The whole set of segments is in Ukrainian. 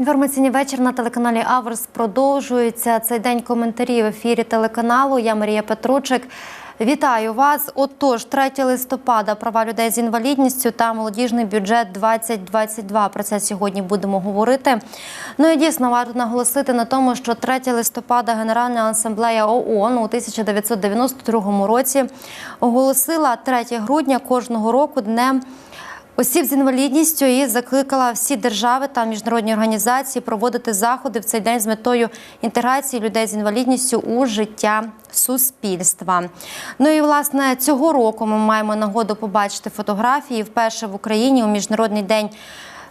Інформаційний вечір на телеканалі Аверс продовжується. Цей день коментарів в ефірі телеканалу. Я Марія Петручик. Вітаю вас. Отож, 3 листопада права людей з інвалідністю та молодіжний бюджет 2022. Про це сьогодні будемо говорити. Ну і дійсно варто наголосити на тому, що 3 листопада Генеральна асамблея ООН у 1992 році оголосила 3 грудня кожного року днем. Осіб з інвалідністю і закликала всі держави та міжнародні організації проводити заходи в цей день з метою інтеграції людей з інвалідністю у життя суспільства. Ну і власне цього року ми маємо нагоду побачити фотографії вперше в Україні у міжнародний день.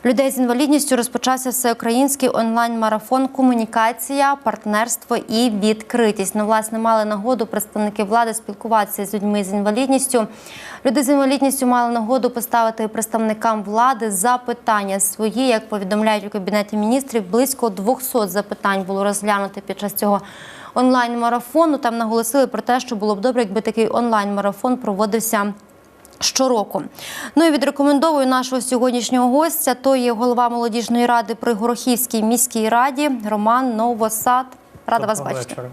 Людей з інвалідністю розпочався всеукраїнський онлайн-марафон Комунікація, партнерство і відкритість. Ну, власне, мали нагоду представники влади спілкуватися з людьми з інвалідністю. Люди з інвалідністю мали нагоду поставити представникам влади запитання свої. Як повідомляють у кабінеті міністрів, близько 200 запитань було розглянути під час цього онлайн-марафону. Там наголосили про те, що було б добре, якби такий онлайн-марафон проводився. Щороку. Ну і відрекомендовую нашого сьогоднішнього гостя. То є голова молодіжної ради при Горохівській міській раді Роман Новосад. Рада вас бачити. вечора.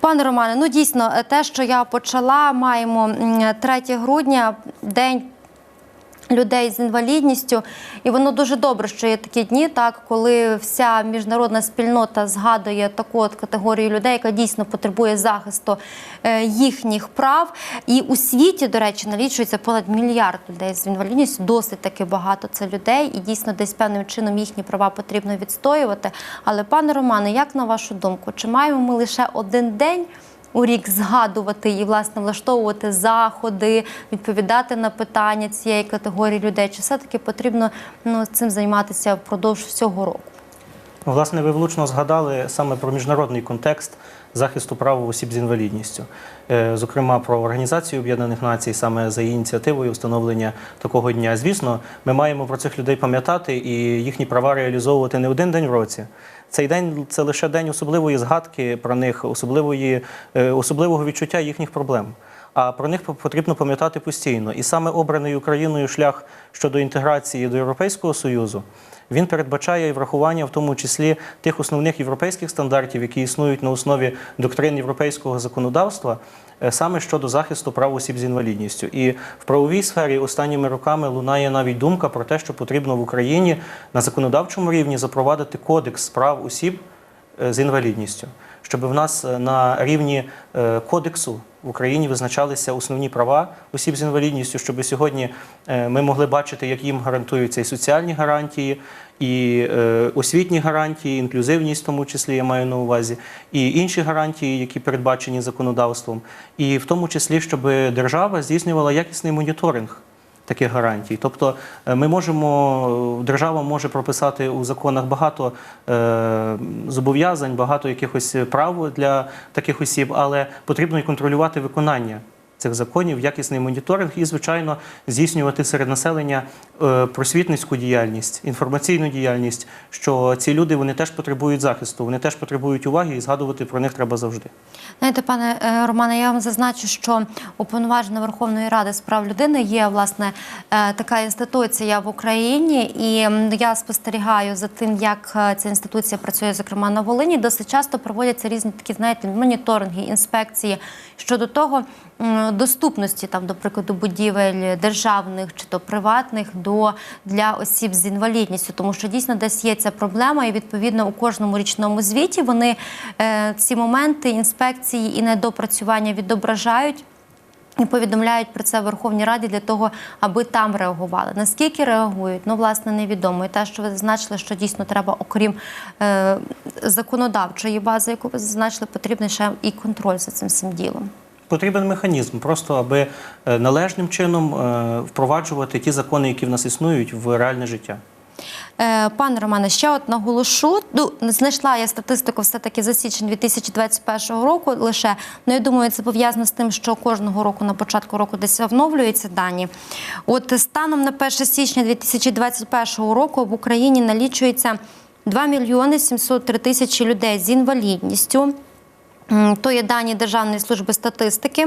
Пане Романе, ну дійсно, те, що я почала, маємо м, 3 грудня, день. Людей з інвалідністю, і воно дуже добре, що є такі дні, так коли вся міжнародна спільнота згадує таку от категорію людей, яка дійсно потребує захисту е, їхніх прав. І у світі, до речі, налічується понад мільярд людей з інвалідністю. Досить таки багато це людей, і дійсно десь певним чином їхні права потрібно відстоювати. Але, пане Романе, як на вашу думку, чи маємо ми лише один день? У рік згадувати і власне влаштовувати заходи, відповідати на питання цієї категорії людей? Чи все-таки потрібно ну, цим займатися впродовж всього року? Ну, Власне, ви влучно згадали саме про міжнародний контекст захисту прав осіб з інвалідністю, Е, зокрема про Організацію Об'єднаних Націй, саме за ініціативою встановлення такого дня. Звісно, ми маємо про цих людей пам'ятати і їхні права реалізовувати не один день в році. Цей день це лише день особливої згадки про них, особливої, е, особливого відчуття їхніх проблем. А про них потрібно пам'ятати постійно. І саме обраний Україною шлях щодо інтеграції до Європейського Союзу він передбачає і врахування, в тому числі тих основних європейських стандартів, які існують на основі доктрин європейського законодавства, е, саме щодо захисту прав осіб з інвалідністю. І в правовій сфері останніми роками лунає навіть думка про те, що потрібно в Україні на законодавчому рівні запровадити кодекс прав осіб е, з інвалідністю, щоб в нас е, на рівні кодексу в Україні визначалися основні права осіб з інвалідністю, щоб сьогодні е, ми могли бачити, як їм гарантуються і соціальні гарантії, і е, освітні гарантії, інклюзивність, в тому числі я маю на увазі, і інші гарантії, які передбачені законодавством, і в тому числі, щоб держава здійснювала якісний моніторинг таких гарантій. Тобто е, ми можемо, держава може прописати у законах багато е, зобов'язань, багато якихось прав для таких осіб, але потрібно і контролювати виконання. Цих законів, якісний моніторинг і, звичайно, здійснювати серед населення е, просвітницьку діяльність, інформаційну діяльність, що ці люди вони теж потребують захисту, вони теж потребують уваги, і згадувати про них треба завжди. Знаєте, пане е, Романе, я вам зазначу, що уповноважена Верховної Ради з прав людини є власне е, така інституція в Україні, і я спостерігаю за тим, як ця інституція працює, зокрема на Волині. Досить часто проводяться різні такі, знаєте, моніторинги, інспекції щодо того. Доступності там, до прикладу, будівель державних чи то приватних до для осіб з інвалідністю, тому що дійсно десь є ця проблема, і відповідно у кожному річному звіті вони е, ці моменти інспекції і недопрацювання відображають. І повідомляють про це в Верховній Раді для того, аби там реагували. Наскільки реагують, ну власне невідомо. І те, що ви зазначили, що дійсно треба, окрім е, законодавчої бази, яку ви зазначили, потрібний ще і контроль за цим всім ділом. Потрібен механізм, просто аби е, належним чином е, впроваджувати ті закони, які в нас існують, в реальне життя. Е, Пане Романе, ще от наголошу. Ну, знайшла я статистику все-таки за січень 2021 року лише. Ну, я думаю, це пов'язано з тим, що кожного року на початку року десь оновлюються дані. От станом на 1 січня 2021 року в Україні налічується 2 мільйони 703 тисячі людей з інвалідністю. То є дані Державної служби статистики.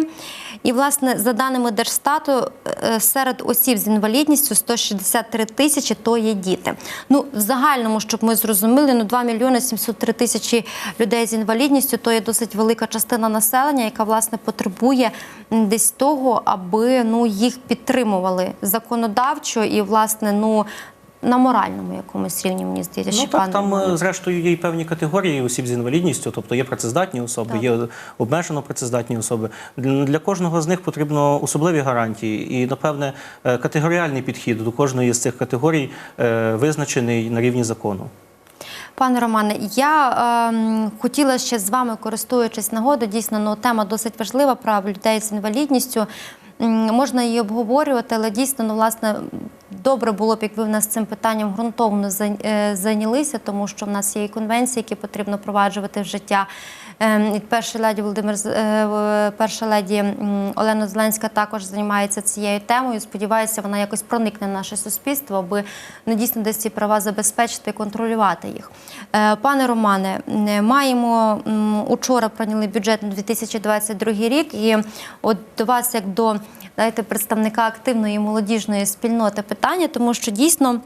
І, власне, за даними Держстату, е, серед осіб з інвалідністю 163 тисячі то є діти. Ну, в загальному, щоб ми зрозуміли, ну 2 мільйони 703 тисячі людей з інвалідністю то є досить велика частина населення, яка власне потребує десь того, аби ну їх підтримували законодавчо і, власне, ну. На моральному якомусь рівні, мені здається, Ну що так, пане там е, зрештою є і певні категорії осіб з інвалідністю, тобто є працездатні особи, Так. є обмежено працездатні особи. Для кожного з них потрібно особливі гарантії і, напевне, е, категоріальний підхід до кожної з цих категорій е, визначений на рівні закону. Пане Романе, я ем, хотіла ще з вами, користуючись нагодою, дійсно ну, тема досить важлива прав людей з інвалідністю. Можна її обговорювати, але дійсно, ну, власне, добре було б, якби в нас цим питанням ґрунтовно е, зайнялися, тому що в нас є і конвенції, які потрібно впроваджувати в життя. Ем, перша леді Володимир е, перша леді Олена Зеленська також займається цією темою. Сподіваюся, вона якось проникне в наше суспільство, аби ну, дійсно десь ці права забезпечити і контролювати їх. Е, Пане Романе, маємо учора прийняли бюджет на 2022 рік, і от до вас, як до знаєте, представника активної молодіжної спільноти, питання, тому що дійсно.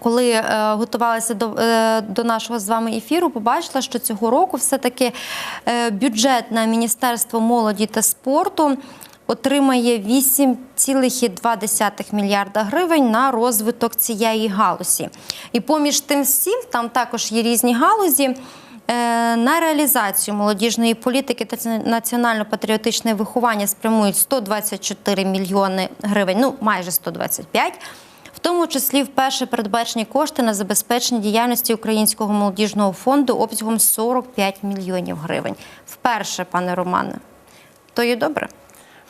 Коли е, готувалася до, е, до нашого з вами ефіру, побачила, що цього року все-таки е, бюджет на Міністерство молоді та спорту отримає 8,2 мільярда гривень на розвиток цієї галузі. І поміж тим всім там також є різні галузі. Е, На реалізацію молодіжної політики та національно-патріотичне виховання спрямують 124 мільйони гривень, ну майже 125. В тому числі вперше передбачені кошти на забезпечення діяльності Українського молодіжного фонду обсягом 45 мільйонів гривень. Вперше, пане Романе. То є добре.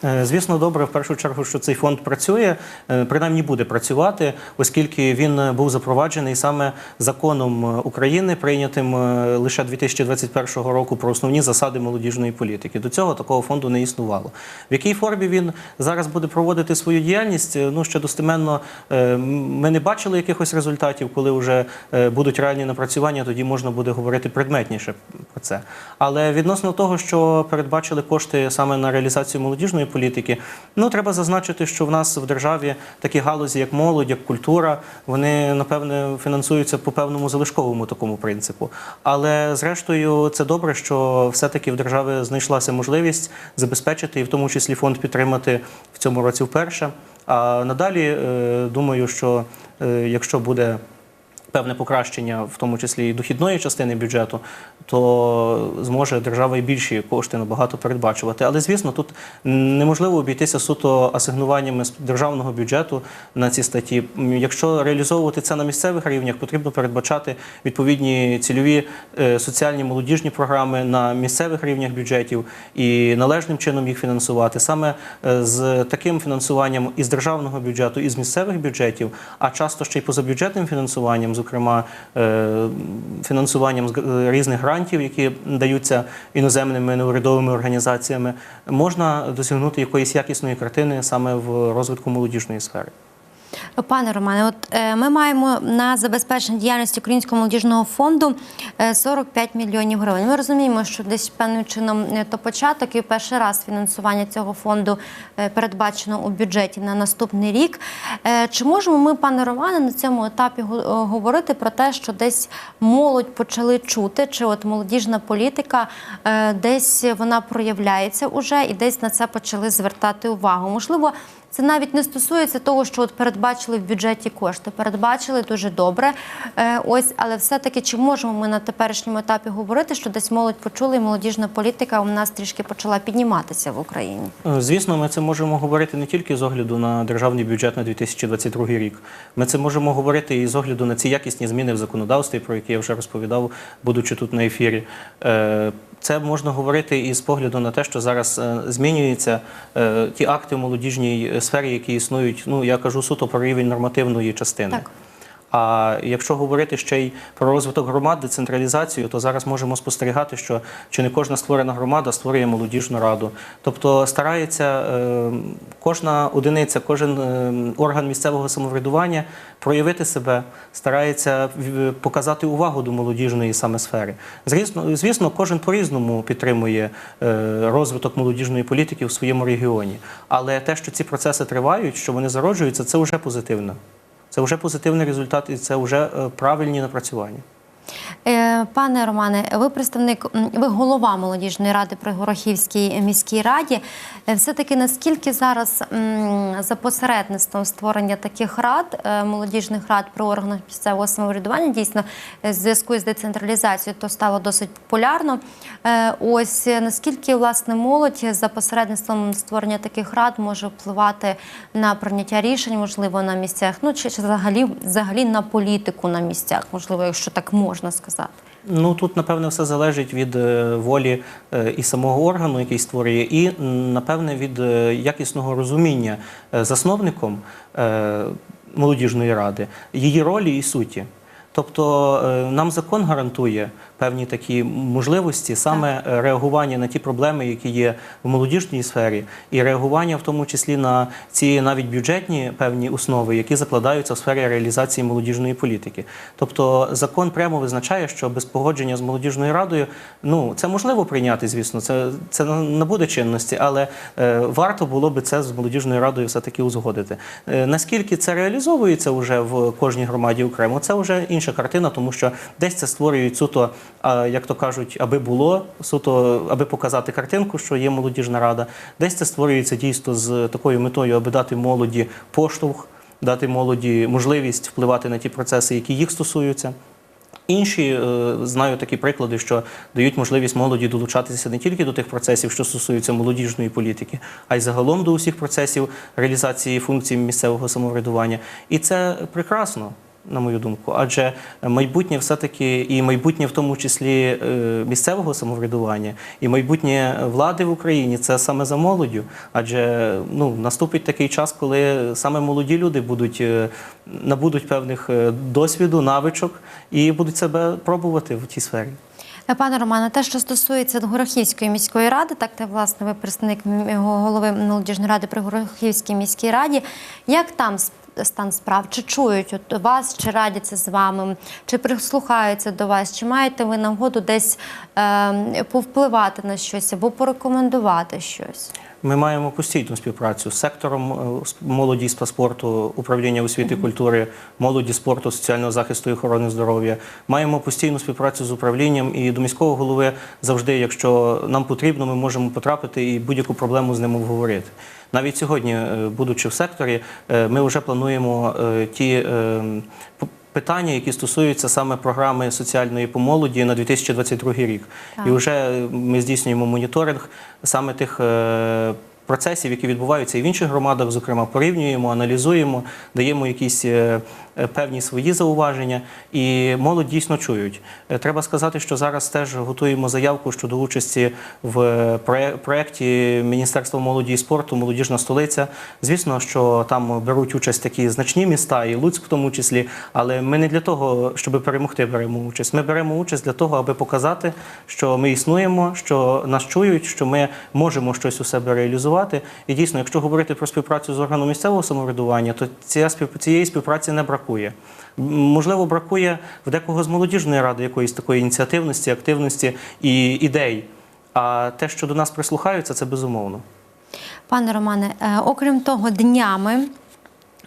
Е, Звісно, добре в першу чергу, що цей фонд працює, е, принаймні буде працювати, оскільки він е, був запроваджений саме законом України, прийнятим лише 2021 року про основні засади молодіжної політики. До цього такого фонду не існувало. В якій формі він зараз буде проводити свою діяльність? Ну ще достеменно ми не бачили якихось результатів, коли вже будуть реальні напрацювання, тоді можна буде говорити предметніше про це. Але відносно того, що передбачили кошти саме на реалізацію молодіжної політики, ну треба зазначити, що в нас в державі такі галузі, як молодь, як культура, вони напевне фінансуються по певному залишковому такому принципу. Але зрештою, це добре, що все-таки в державі знайшлася можливість забезпечити і в тому числі фонд підтримати в цьому році вперше. А надалі е, думаю, що е, якщо буде певне покращення, в тому числі і дохідної частини бюджету, то зможе держава і більші кошти набагато передбачувати. Але звісно, тут неможливо обійтися суто асигнуваннями з державного бюджету на ці статті. Якщо реалізовувати це на місцевих рівнях, потрібно передбачати відповідні цільові е, соціальні молодіжні програми на місцевих рівнях бюджетів і належним чином їх фінансувати саме е, з таким фінансуванням із державного бюджету, і з місцевих бюджетів, а часто ще й позабюджетним фінансуванням, зокрема е, фінансуванням з різних грантів, які даються іноземними неурядовими організаціями, можна досягнути якоїсь якісної картини саме в розвитку молодіжної сфери. Пане Романе, от е, ми маємо на забезпечення діяльності Українського молодіжного фонду е, 45 мільйонів гривень. Ми розуміємо, що десь певним чином е, то початок і перший раз фінансування цього фонду е, передбачено у бюджеті на наступний рік. Е, Чи можемо ми, пане Романе, на цьому етапі го- е, говорити про те, що десь молодь почали чути, чи от молодіжна політика е, десь вона проявляється уже і десь на це почали звертати увагу? Можливо. Це навіть не стосується того, що от передбачили в бюджеті кошти. Передбачили дуже добре. Е, ось, але все-таки чи можемо ми на теперішньому етапі говорити, що десь молодь почула і молодіжна політика у нас трішки почала підніматися в Україні? Е, Звісно, ми це можемо говорити не тільки з огляду на державний бюджет на 2022 рік. Ми це можемо говорити і з огляду на ці якісні зміни в законодавстві, про які я вже розповідав, будучи тут на ефірі. Е, Це можна говорити і з погляду на те, що зараз змінюються ті акти молодіжній сфері, які існують. Ну я кажу суто про рівень нормативної частини. Так. А якщо говорити ще й про розвиток громад, децентралізацію, то зараз можемо спостерігати, що чи не кожна створена громада створює молодіжну раду. Тобто старається е, кожна одиниця, кожен е, орган місцевого самоврядування проявити себе, старається показати увагу до молодіжної саме сфери. Звісно, звісно, кожен по-різному підтримує е, розвиток молодіжної політики в своєму регіоні. Але те, що ці процеси тривають, що вони зароджуються, це вже позитивно. Це вже позитивний результат і це вже е, правильні напрацювання. Е, Пане Романе, ви представник, ви голова молодіжної ради при Горохівській міській раді. Е, Все-таки наскільки зараз за посередництвом створення таких рад, е, молодіжних рад при органах місцевого самоврядування, дійсно в зв'язку з децентралізацією, то стало досить популярно. Ось наскільки власне молодь за посередництвом створення таких рад може впливати на прийняття рішень, можливо, на місцях, ну чи взагалі, взагалі на політику на місцях, можливо, якщо так можна сказати. Ну тут напевне все залежить від е, волі е, і самого органу, який створює, і напевне від е, якісного розуміння засновником молодіжної ради її ролі і суті. Тобто нам закон гарантує певні такі можливості саме е, реагування на ті проблеми, які є в молодіжній сфері, і реагування в тому числі на ці навіть бюджетні певні основи, які закладаються в сфері реалізації молодіжної політики. Тобто закон прямо визначає, що без погодження з молодіжною радою, ну це можливо прийняти, звісно, це, це набуде чинності, але е, варто було би це з молодіжною радою все таки узгодити. Е, наскільки це реалізовується вже в кожній громаді окремо, це вже інша картина, тому що десь це створюють суто, як то кажуть, аби було суто, аби показати картинку, що є молодіжна рада. Десь це створюється дійсно з такою метою, аби дати молоді поштовх, дати молоді можливість впливати на ті процеси, які їх стосуються. Інші е, знаю такі приклади, що дають можливість молоді долучатися не тільки до тих процесів, що стосуються молодіжної політики, а й загалом до усіх процесів реалізації функцій місцевого самоврядування. І це прекрасно. На мою думку, адже майбутнє все-таки і майбутнє в тому числі е, місцевого самоврядування, і майбутнє влади в Україні це саме за молоддю. Адже ну наступить такий час, коли саме молоді люди будуть е, набудуть певних е, досвіду, навичок і будуть себе пробувати в тій сфері. Пане Романе, те, що стосується Горохівської міської ради, так те, власне, ви представник голови молодіжної ради при Горохівській міській раді. Як там стан справ? Чи чують от вас, чи радяться з вами, чи прислухаються до вас, чи маєте ви нагоду десь е, повпливати на щось або порекомендувати щось? Ми маємо постійну співпрацю з сектором е, молоді з спорту, управління освіти і культури, молоді спорту, соціального захисту і охорони здоров'я. Маємо постійну співпрацю з управлінням і до міського голови завжди, якщо нам потрібно, ми можемо потрапити і будь-яку проблему з ним обговорити. Навіть сьогодні, е, будучи в секторі, е, ми вже плануємо ті. Питання, які стосуються саме програми соціальної по молоді на 2022 рік, Так. і вже ми здійснюємо моніторинг саме тих е, процесів, які відбуваються і в інших громадах, зокрема, порівнюємо, аналізуємо, даємо якісь е, певні свої зауваження, і молодь дійсно чують. Е, Треба сказати, що зараз теж готуємо заявку щодо участі в проє- проєкті Міністерства молоді і спорту Молодіжна столиця. Звісно, що там беруть участь такі значні міста, і Луцьк в тому числі. Але ми не для того, щоб перемогти, беремо участь. Ми беремо участь для того, аби показати, що ми існуємо, що нас чують, що ми можемо щось у себе реалізувати. І дійсно, якщо говорити про співпрацю з органом місцевого самоврядування, то цієї співпраці не бракує. М, Можливо, бракує в декого з молодіжної ради якоїсь такої ініціативності, активності і ідей. А те, що до нас прислухаються, це безумовно. Пане Романе, е, окрім того, днями.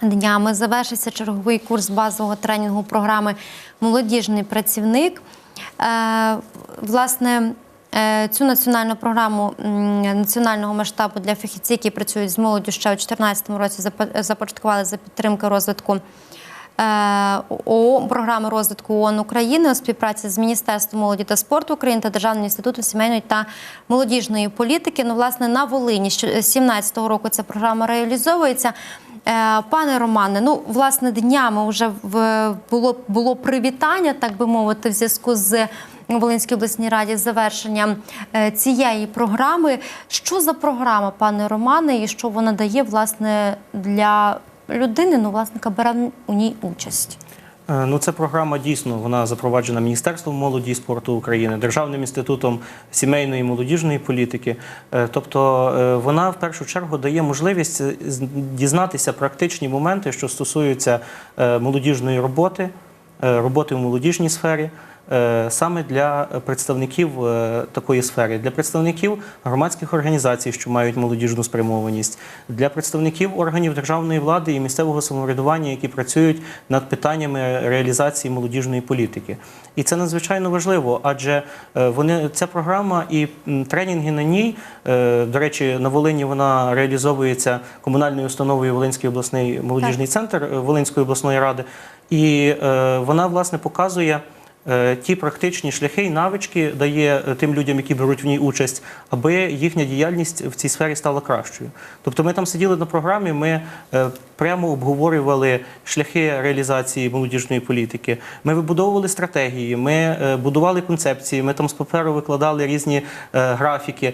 Днями завершився черговий курс базового тренінгу програми Молодіжний працівник. Е, Власне, е, цю національну програму національного масштабу для фахівців, які працюють з молоддю ще у 2014 році, запо- започаткували за підтримки розвитку ООН, програми розвитку ООН України у співпраці з Міністерством молоді та спорту України та Державним інститутом сімейної та молодіжної політики. Ну, власне, на Волині з 2017 року ця програма реалізовується. Е, Пане Романе, ну власне днями вже було було привітання, так би мовити, в зв'язку з Волинській обласній раді завершенням е, цієї програми. Що за програма, пане Романе, і що вона дає власне для людини, ну власника бере у ній участь? Е, Ну, ця програма дійсно вона запроваджена Міністерством молоді і спорту України, Державним інститутом сімейної і молодіжної політики. Е, Тобто е, вона в першу чергу дає можливість дізнатися практичні моменти, що стосуються молодіжної роботи, роботи в молодіжній сфері. Е, Саме для представників е, такої сфери, для представників громадських організацій, що мають молодіжну спрямованість, для представників органів державної влади і місцевого самоврядування, які працюють над питаннями реалізації молодіжної політики. І це надзвичайно важливо, адже е, вони ця програма і тренінги на ній, до речі, на Волині вона реалізовується комунальною установою Волинський обласний молодіжний центр е, Волинської обласної ради, і вона власне показує. Е, Ті практичні шляхи і навички дає е, тим людям, які беруть в ній участь, аби їхня діяльність в цій сфері стала кращою. Тобто, ми там сиділи на програмі, ми е, прямо обговорювали шляхи реалізації молодіжної політики. Ми вибудовували стратегії, ми будували концепції, ми там з паперу викладали різні графіки.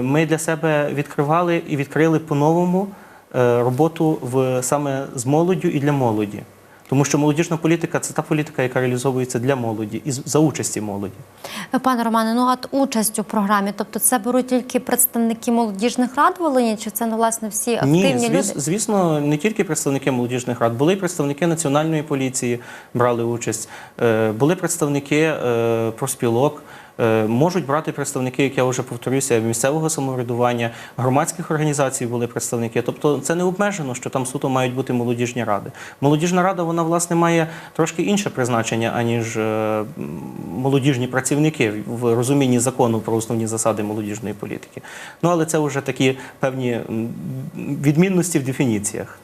Ми для себе відкривали і відкрили по-новому роботу в саме з молоддю і для молоді. Тому що молодіжна політика це та політика, яка реалізовується для молоді і за участі молоді. Пане Романе, ну от участь у програмі, тобто це беруть тільки представники молодіжних рад Волині, чи це ну, власне всі активні Ні, люди? звісно, не тільки представники молодіжних рад, були представники національної поліції, брали участь, е, були представники е, профспілок. Е, Можуть брати представники, як я вже повторюся, місцевого самоврядування, громадських організацій були представники. Тобто це не обмежено, що там суто мають бути молодіжні ради. Молодіжна рада вона власне має трошки інше призначення, аніж е, молодіжні працівники в розумінні закону про основні засади молодіжної політики. Ну але це вже такі певні відмінності в дефініціях.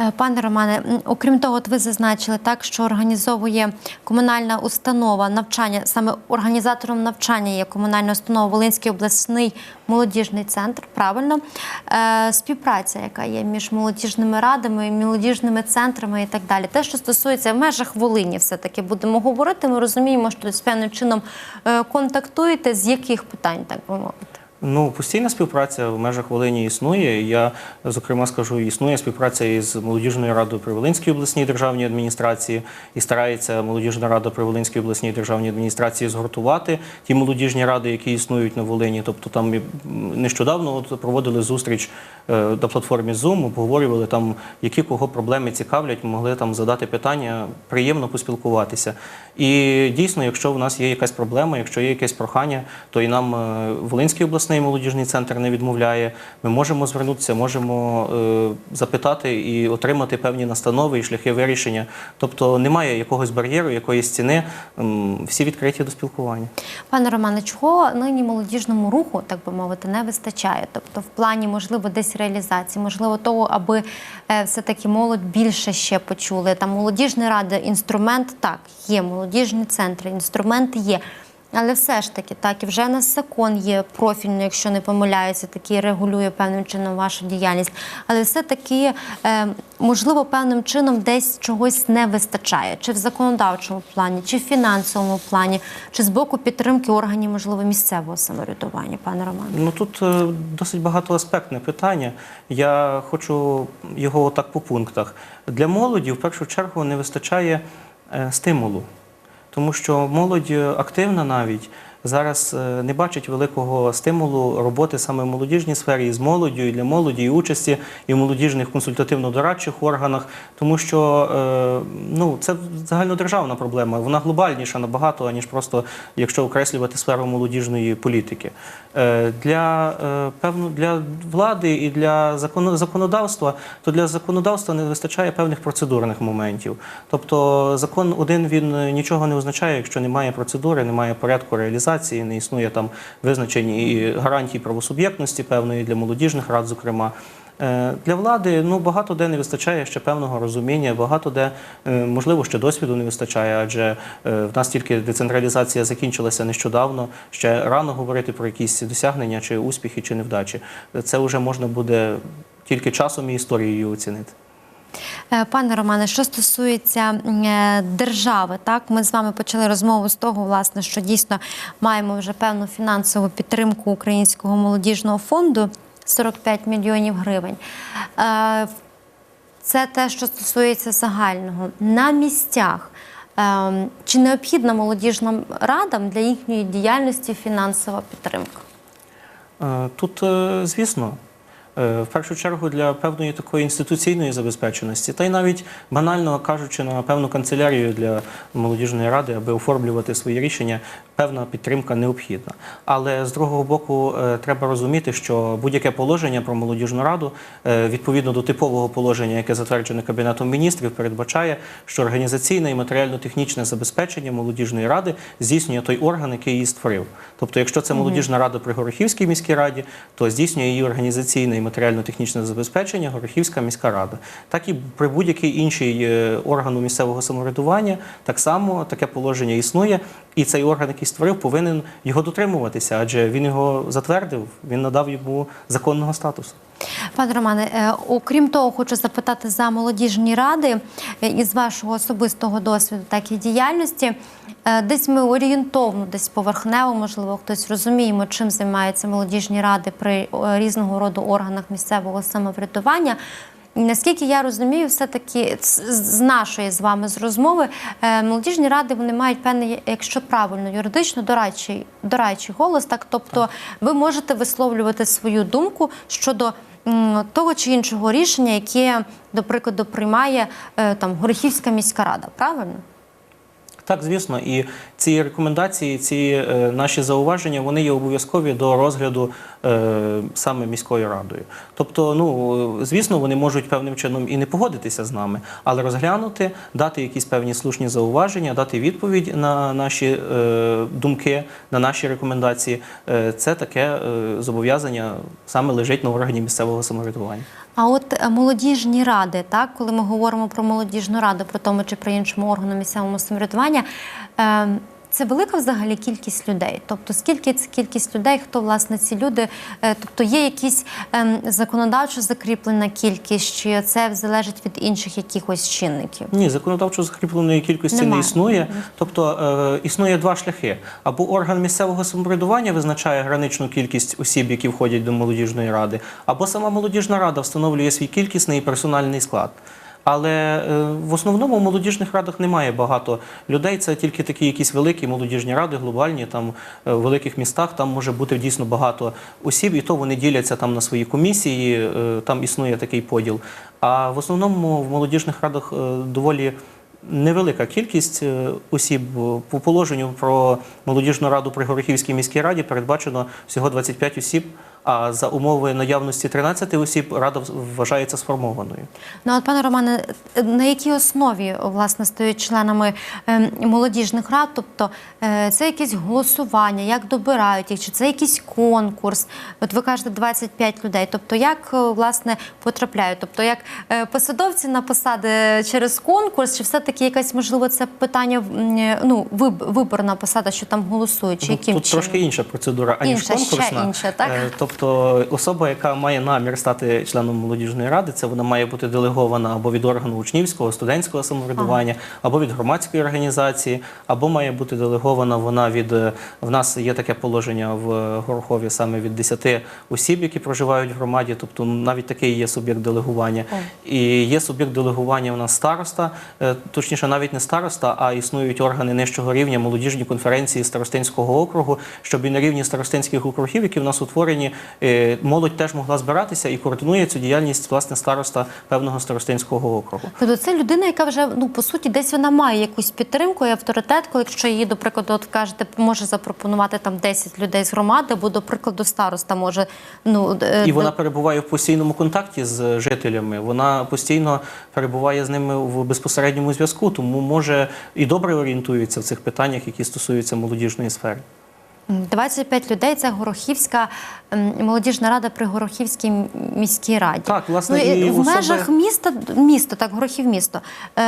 Е, Пане Романе, окрім того, от ви зазначили так, що організовує комунальна установа навчання, саме організатором навчання є комунальна установа Волинський обласний молодіжний центр. Правильно, Е, співпраця, яка є між молодіжними радами, молодіжними центрами і так далі. Те, що стосується в межах Волині, все таки будемо говорити. Ми розуміємо, що з певним чином е, контактуєте, з яких питань, так би мовити. Ну, постійна співпраця в межах Волині існує. Я, зокрема, скажу, існує співпраця із молодіжною радою при Волинській обласній державній адміністрації і старається молодіжна рада при Волинській обласній державній адміністрації згуртувати ті молодіжні ради, які існують на Волині. Тобто там нещодавно от проводили зустріч е, на платформі Zoom, обговорювали там, які кого проблеми цікавлять, могли там задати питання, приємно поспілкуватися. І дійсно, якщо в нас є якась проблема, якщо є якесь прохання, то і нам е, Волинський обласний молодіжний центр не відмовляє. Ми можемо звернутися, можемо е, запитати і отримати певні настанови і шляхи вирішення. Тобто немає якогось бар'єру, якоїсь стіни. М, Всі відкриті до спілкування. Пане Романе, чого нині молодіжному руху, так би мовити, не вистачає? Тобто, в плані, можливо, десь реалізації, можливо, того, аби е, все-таки молодь більше ще почули. Там молодіжні ради, інструмент так є, молодіжні центри, інструмент є. Але все ж таки, так, і вже у нас закон є профільний, якщо не помиляюся, такий регулює певним чином вашу діяльність. Але все-таки, е, можливо, певним чином десь чогось не вистачає, чи в законодавчому плані, чи в фінансовому плані, чи з боку підтримки органів, можливо, місцевого самоврядування, пане Романе. Ну тут е, досить багатоаспектне питання. Я хочу його так по пунктах. Для молоді в першу чергу не вистачає е, стимулу, тому що молодь е, активна навіть. Зараз е, не бачить великого стимулу роботи саме в молодіжній сфері і з молоддю, і для молоді, і участі і в молодіжних консультативно-дорадчих органах, тому що е, ну, це загальнодержавна проблема. Вона глобальніша набагато, аніж просто якщо окреслювати сферу молодіжної політики. Е, Для певно для влади і для законодавства, то для законодавства не вистачає певних процедурних моментів. Тобто закон один він нічого не означає, якщо немає процедури, немає порядку реалізації, не існує там визначень і гарантій правосуб'єктності певної для молодіжних рад, зокрема. Е, Для влади ну багато де не вистачає ще певного розуміння, багато де е, можливо ще досвіду не вистачає, адже е, в нас тільки децентралізація закінчилася нещодавно. Ще рано говорити про якісь досягнення, чи успіхи, чи невдачі. Це вже можна буде тільки часом і історією оцінити. Е, Пане Романе, що стосується е, держави, так ми з вами почали розмову з того, власне, що дійсно маємо вже певну фінансову підтримку Українського молодіжного фонду 45 мільйонів гривень. Е, Це те, що стосується загального на місцях. Ем, Чи необхідна молодіжним радам для їхньої діяльності фінансова підтримка? Тут, звісно, в першу чергу для певної такої інституційної забезпеченості, та й навіть банально кажучи на певну канцелярію для молодіжної ради, аби оформлювати свої рішення, певна підтримка необхідна. Але з другого боку, е, треба розуміти, що будь-яке положення про молодіжну раду, е, відповідно до типового положення, яке затверджене Кабінетом міністрів, передбачає, що організаційне і матеріально-технічне забезпечення молодіжної ради здійснює той орган, який її створив. Тобто, якщо це молодіжна рада при Горохівській міській раді, то здійснює її організаційне матеріально-технічне забезпечення Горохівська міська рада. Так і при будь-який інший е, органу місцевого самоврядування так само таке положення існує, і цей орган, який створив, повинен його дотримуватися, адже він його затвердив, він надав йому законного статусу. Пане Романе, е, окрім того, хочу запитати за молодіжні ради е, із вашого особистого досвіду, так і діяльності. Е, Десь ми орієнтовно, десь поверхнево, можливо, хтось розуміємо, чим займаються молодіжні ради при різного роду органах місцевого самоврядування. Наскільки я розумію, все-таки з- нашої з вами з розмови е, молодіжні ради вони мають певний, якщо правильно, юридично дорадчий, дорадчий голос. Так, тобто ви можете висловлювати свою думку щодо того чи іншого рішення, яке, до прикладу, приймає е, там Горохівська міська рада. Правильно? Так, звісно, і ці рекомендації, ці е, наші зауваження, вони є обов'язкові до розгляду е, саме міською радою. Тобто, ну звісно, вони можуть певним чином і не погодитися з нами, але розглянути, дати якісь певні слушні зауваження, дати відповідь на наші е, думки, на наші рекомендації. Це таке зобов'язання саме лежить на органі місцевого самоврядування. А от е, молодіжні ради, так, коли ми говоримо про молодіжну раду, про тому чи про іншому органу місцевого самоврядування, е, це велика взагалі кількість людей. Тобто, скільки це кількість людей, хто власне ці люди? Е, тобто є якісь е, законодавчо закріплена кількість, чи це залежить від інших якихось чинників? Ні, законодавчо закріпленої кількості Нема. не існує. Тобто е, існує два шляхи: або орган місцевого самоврядування визначає граничну кількість осіб, які входять до молодіжної ради, або сама молодіжна рада встановлює свій кількісний і персональний склад. Але е, в основному в молодіжних радах немає багато людей. Це тільки такі якісь великі молодіжні ради, глобальні, там е, в великих містах. Там може бути дійсно багато осіб, і то вони діляться там на свої комісії. е, Там існує такий поділ. А в основному в молодіжних радах доволі невелика кількість осіб. По положенню про молодіжну раду при Горохівській міській раді передбачено всього 25 осіб. А за умови наявності 13 осіб рада вважається сформованою. Ну, от, пане Романе, на якій основі власне стають членами е, молодіжних рад? Тобто е, це якесь голосування, як добирають їх, чи це якийсь конкурс? От ви кажете 25 людей. Тобто, як е, власне потрапляють? Тобто, як е, посадовці на посади через конкурс, чи все-таки якась можливо це питання ну, виборна посада, що там голосують, чи яким Тут чином? трошки інша процедура, аніж Інша, ще інша, так? Е, Тобто особа, яка має намір стати членом молодіжної ради, це вона має бути делегована або від органу учнівського, студентського самоврядування, або від громадської організації, або має бути делегована вона від е, в нас є таке положення в Горохові саме від 10 осіб, які проживають в громаді. Тобто навіть такий є суб'єкт делегування. І є суб'єкт делегування у нас староста, е, точніше, навіть не староста, а існують органи нижчого рівня, молодіжні конференції старостинського округу, щоб і на рівні старостинських округів, які в нас утворені, молодь теж могла збиратися і координує цю діяльність власне староста певного старостинського округу. Тобто це людина, яка вже ну по суті десь вона має якусь підтримку і авторитет, коли якщо її, до прикладу, от кажете, може запропонувати там 10 людей з громади, або до прикладу староста може ну е, І вона перебуває в постійному контакті з жителями. Вона постійно перебуває з ними в безпосередньому зв'язку, тому може і добре орієнтується в цих питаннях, які стосуються молодіжної сфери. 25 людей. Це Горохівська молодіжна рада при Горохівській міській раді. Так, власне, ну, і в особи- межах міста місто, так, Горохів місто. Е,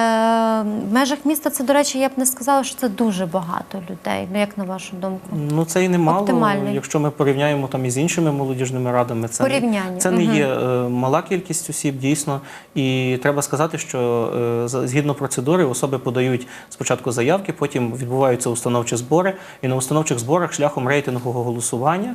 в межах міста це, до речі, я б не сказала, що це дуже багато людей. Ну як на вашу думку? Ну це і немало. Оптимальний. Якщо ми порівняємо там із іншими молодіжними радами, це не, Порівняння, це не мгм. є е, мала кількість осіб, дійсно. І треба сказати, що е, згідно процедури особи подають спочатку заявки, потім відбуваються установчі збори, і на установчих зборах шляхом рейтингового голосування.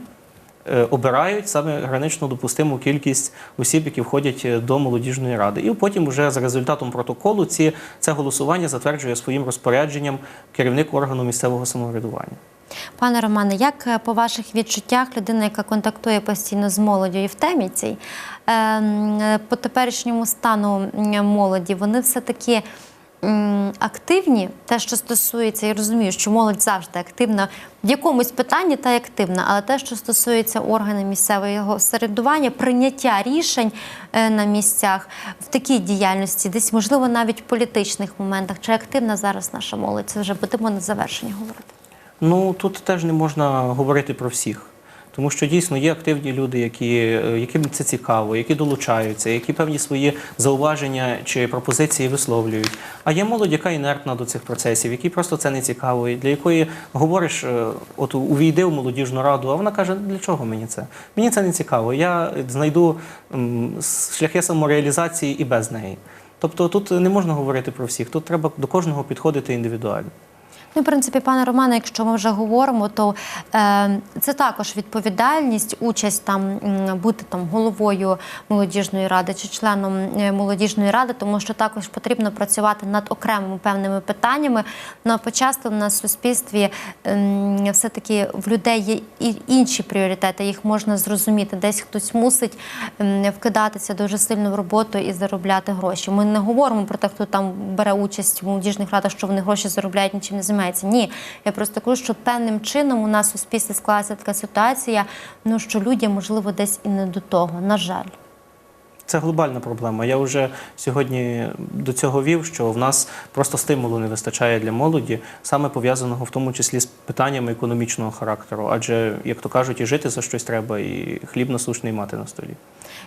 Е, обирають саме гранично допустиму кількість осіб, які входять е, до молодіжної ради. І потім, вже за результатом протоколу, ці це голосування затверджує своїм розпорядженням керівник органу місцевого самоврядування. Пане Романе, як е, по ваших відчуттях людина, яка контактує постійно з молоддю і в темі цій, ем, по теперішньому стану молоді, вони все-таки м, активні, те, що стосується, я розумію, що молодь завжди активна в якомусь питанні та й активна, але те, що стосується органів місцевого самоврядування, прийняття рішень е, на місцях в такій діяльності, десь можливо навіть в політичних моментах, чи активна зараз наша молодь? Це вже будемо на завершення говорити. Ну тут теж не можна говорити про всіх. Тому що дійсно є активні люди, які, е, яким це цікаво, які долучаються, які певні свої зауваження чи пропозиції висловлюють. А є молодь, яка інертна до цих процесів, якій просто це не цікаво, для якої говориш, е, от увійди в молодіжну раду, а вона каже, для чого мені це? Мені це не цікаво. Я знайду шляхи самореалізації і без неї. Тобто тут не можна говорити про всіх, тут треба до кожного підходити індивідуально. Ну, в принципі, пане Романе, якщо ми вже говоримо, то е, це також відповідальність, участь там бути там головою молодіжної ради чи членом е, молодіжної ради, тому що також потрібно працювати над окремими певними питаннями. Ну а нас в суспільстві ем, все-таки в людей є і інші пріоритети. Їх можна зрозуміти. Десь хтось мусить ем, вкидатися дуже сильно в роботу і заробляти гроші. Ми не говоримо про те, хто там бере участь в молодіжних радах, що вони гроші заробляють, нічим не займаються. Ні, я просто кажу, що певним чином у нас у суспільстві склалася така ситуація, ну що людям можливо десь і не до того. На жаль. Це глобальна проблема. Я вже сьогодні до цього вів, що в нас просто стимулу не вистачає для молоді, саме пов'язаного в тому числі з питаннями економічного характеру. Адже, як то кажуть, і жити за щось треба, і хліб насущний мати на столі.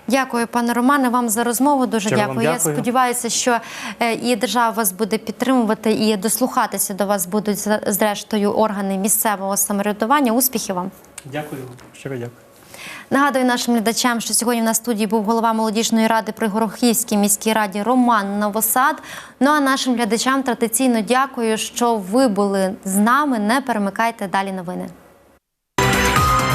Дякую, пане Романе, вам за розмову. Дуже вам дякую. Я сподіваюся, що е, і держава вас буде підтримувати, і дослухатися до вас будуть зрештою органи місцевого самоврядування. Успіхів вам! Дякую, щиро дякую. Нагадую нашим глядачам, що сьогодні в нас студії був голова молодіжної ради при Горохівській міській раді Роман Новосад. Ну а нашим глядачам традиційно дякую, що ви були з нами. Не перемикайте далі новини.